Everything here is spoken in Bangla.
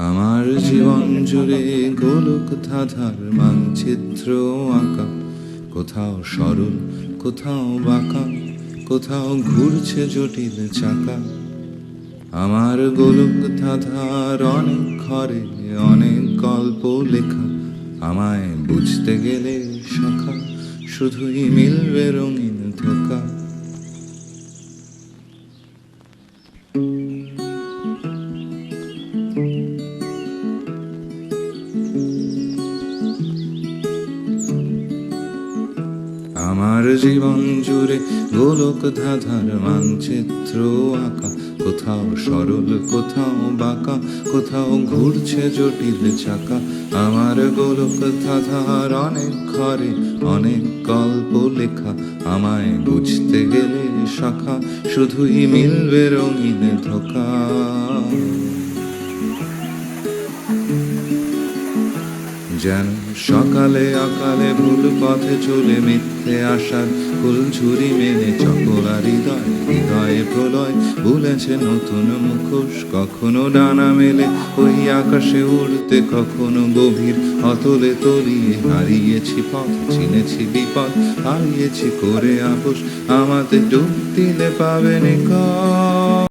আমার জীবন জুড়ে গোলক ধাঁধার মানচিত্র আঁকা। কোথাও সরল, কোথাও বাঁকা, কোথাও ঘুরছে জটিল চাকা। আমার গোলক ধাঁধার অনেক ঘরে অনেক গল্প লেখা। আমায় বুঝতে গেলে শাখা শুধুই মিলবে রঙিন ধোকা। আমার জীবন জুড়ে গোলক ধাঁধার মানচিত্র আঁকা। কোথাও সরল, কোথাও বাঁকা, কোথাও ঘুরছে জটিল চাকা। আমার গোলক ধাঁধার অনেক ঘরে অনেক গল্প লেখা। আমায় বুঝতে গেলে শাখা, শুধুই মিলবে রঙিন ধোকা। যেন সকালে অকালে ভুল পথে চলে মিথ্যে আসার ফুল ঝুরি মেনে চকলা হৃদয়, হৃদয়ে প্রলয়। ভুলেছে নতুন মুখোশ, কখনো ডানা মেলে ওই আকাশে উড়তে, কখনো গভীর অতলে তলিয়ে হারিয়েছি পথ চিনেছি বিপদ, হারিয়েছি করে আপোষ। আমাদের ডুব দিলে পাবে নিকট।